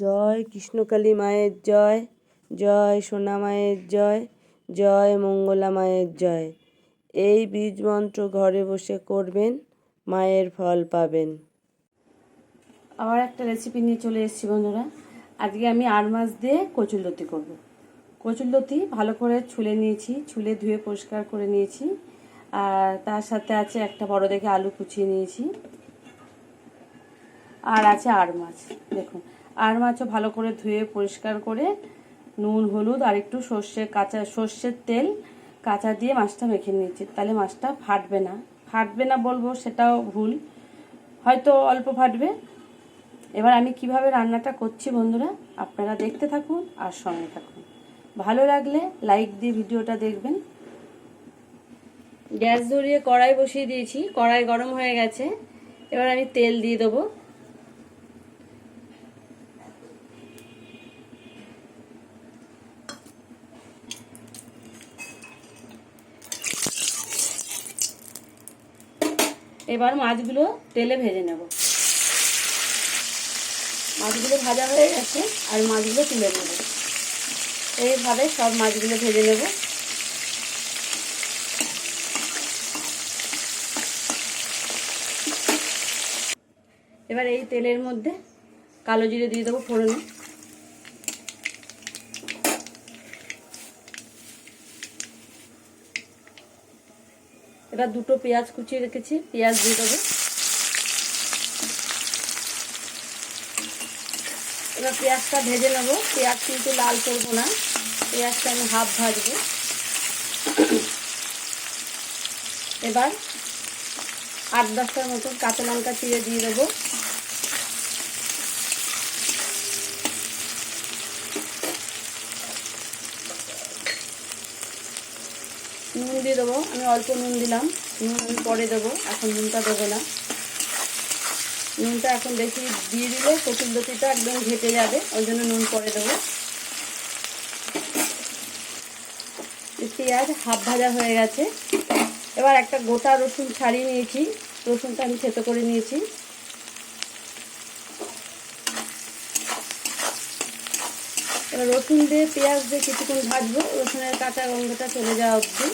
জয়, কৃষ্ণকালী মায়ের জয় জয় সোনা মায়ের জয় জয় মঙ্গলা মায়ের জয়। এই বীজ মন্ত্র ঘরে বসে করবেন, মায়ের ফল পাবেন। আবার একটা রেসিপি নিয়ে চলে এসেছি বন্ধুরা। আজকে আমি আর মাছ দিয়ে কচুরলতি করব। কচুরলতি ভালো করে ছুলে নিয়েছি, ছুলে ধুয়ে পরিষ্কার করে নিয়েছি। আর তার সাথে আছে একটা বড় দেখে আলু কুচিয়ে নিয়েছি। আর আছে আর মাছ, দেখুন। আর মাছও ভালো করে ধুয়ে পরিষ্কার করে নুন, হলুদ আর একটু সর্ষে, কাঁচা, সর্ষের তেল কাঁচা দিয়ে মাছটা মেখে নিয়েছি। তাহলে মাছটা ফাটবে না। ফাটবে না বলব, সেটাও ভুল। হয়তো অল্প ফাটবে। এবার আমি কীভাবে রান্নাটা করছি বন্ধুরা, আপনারা দেখতে থাকুন আর সঙ্গে থাকুন। ভালো লাগলে লাইক দিয়ে ভিডিওটা দেখবেন। গ্যাস ধরিয়ে কড়াই বসিয়ে দিয়েছি। কড়াই গরম হয়ে গেছে। এবার আমি তেল দিয়ে দেবো। এবার মাছগুলো তেলে ভেজে নেব। মাছগুলো ভাজা হয়ে গেছে, আর মাছগুলো তুলে নেব। এইভাবে সব মাছগুলো ভেজে নেব। এবার এই তেলের মধ্যে কালো জিরে দিয়ে দেবো ফোড়নে। এবার দুটো পেঁয়াজ কুচিয়ে রেখেছি, পেঁয়াজ দিয়ে দেবো। এবার পেঁয়াজটা ভেজে নেব। পেঁয়াজ কিন্তু লাল করব না, পেঁয়াজটা আমি হাফ ভাজবো। এবার আট দশটার মতন কাঁচা লঙ্কা চিড়ে দিয়ে দেবো। নুন দিয়ে দেবো। আমি অল্প নুন দিলাম। নুন আমি পরে দেবো। এখন নুনটা দেবো না। নুনটা এখন বেশি দিয়ে দিলে কচুরলতিটা একদম ঘেটে যাবে। ওই জন্য নুন পরে দেবো। পেঁয়াজ হাফ ভাজা হয়ে গেছে। এবার একটা গোটা রসুন ছাড়িয়ে নিয়েছি। রসুনটা আমি থেতো করে নিয়েছি। এবার রসুন দিয়ে পেঁয়াজ দিয়ে কিছুক্ষণ ভাজবো। রসুনের কাঁচা গন্ধটা চলে যাওয়া অবধি।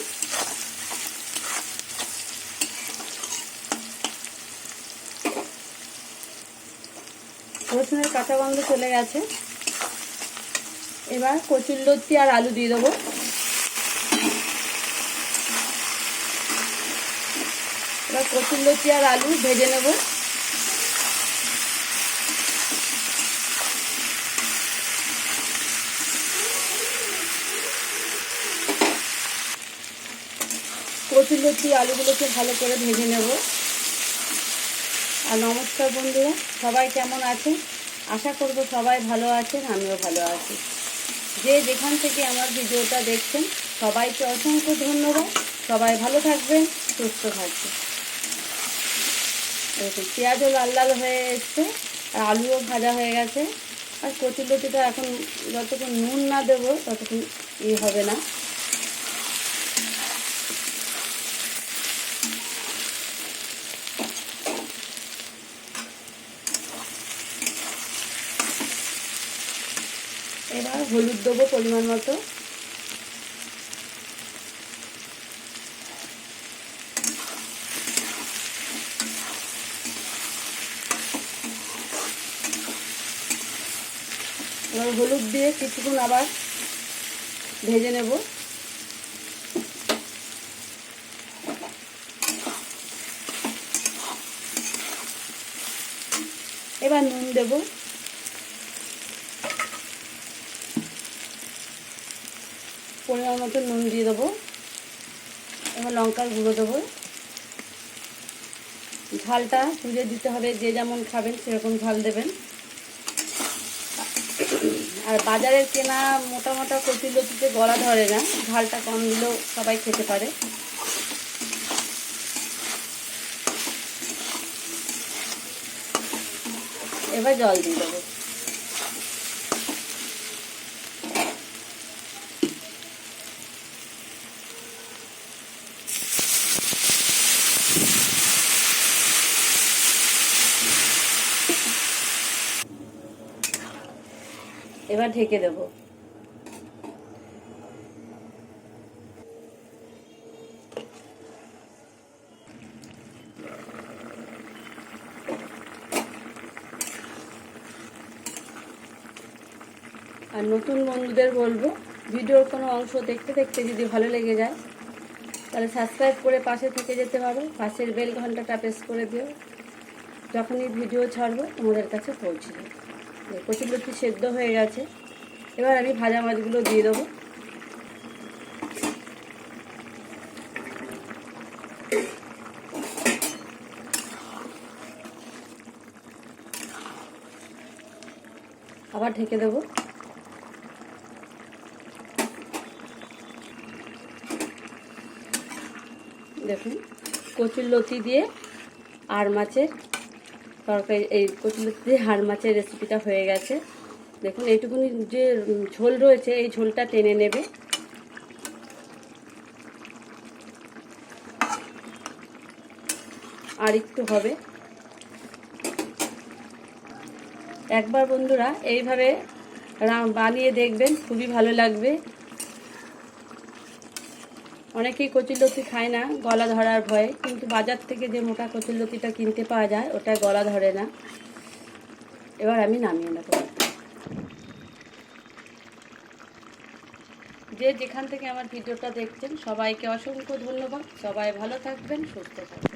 রসুনের কাঁচা গন্ধ চলে গেছে। এবার কচুর লতি আর আলু দিয়ে দেবো। এবার কচুর লতি আর আলু ভেজে নেব। কচুর লতি আলুগুলোকে ভালো করে ভেজে নেব। আর নমস্কার বন্ধুরা, সবাই কেমন আছেন? আশা করব সবাই ভালো আছেন, আমিও ভালো আছি। যে যেখান থেকে আমার ভিডিওটা দেখছেন, সবাইকে অসংখ্য ধন্যবাদ। সবাই ভালো থাকবেন, সুস্থ থাকবেন। দেখুন পেঁয়াজও লাল লাল হয়ে এসছে, আর আলুও ভাজা হয়ে গেছে। আর কচুর লতিটা এখন যতক্ষণ নুন না দেবো, ততক্ষণ ই হবে না। এবার হলুদ দেবো পরিমাণ মতো। এবার হলুদ দিয়ে কিছুক্ষণ আবার ভেজে নেব। এবার নুন দেবো। পরিমাণ মতো নুন দিয়ে দেবো। এবার লঙ্কার গুঁড়ো দেবো। ঝালটা তুলে দিতে হবে, যে যেমন খাবেন সেরকম ঝাল দেবেন। আর বাজারের কেনা মোটা মোটা কচুলতিতে গলা ধরে না, ঝালটা কম দিলেও সবাই খেতে পারে। এবার জল দিয়ে দেবো। এবার ঢেকে দেবো। আর নতুন বন্ধুদের বলব, ভিডিওর কোনো অংশ দেখতে দেখতে যদি ভালো লেগে যায়, তাহলে সাবস্ক্রাইব করে পাশে থেকে যেতে পারো, পাশের বেল ঘন্টাটা প্রেস করে দিও। যখনই ভিডিও ছাড়বো, তোমাদের কাছে পৌঁছে কচুর লতি সেদ্ধ হয়ে গেছে। এবার আমি ভাজা মাছগুলো দিয়ে দেবো। আবার ঢেকে দেবো। দেখুন, কচুর লতি দিয়ে আর মাছের তরকারি, এই কচুর লতি দিয়ে হাড় মাছের রেসিপিটা হয়ে গেছে। দেখুন, এইটুকুনি যে ঝোল রয়েছে, এই ঝোলটা টেনে নেবে। আর একটু হবে। একবার বন্ধুরা, এইভাবে বানিয়ে দেখবেন, খুবই ভালো লাগবে। অনেকেই কচুরলতি খায় না, গলা ধরার ভয়ে। কিন্তু বাজার থেকে যে মোটা কচুরলতিটা কিনতে পাওয়া যায়, ওটা গলা ধরে না। এবার আমি নামিয়ে নেব। যে যেখান থেকে আমার ভিডিওটা দেখছেন, সবাইকে অসংখ্য ধন্যবাদ। সবাই ভালো থাকবেন, সুস্থ থাকবেন।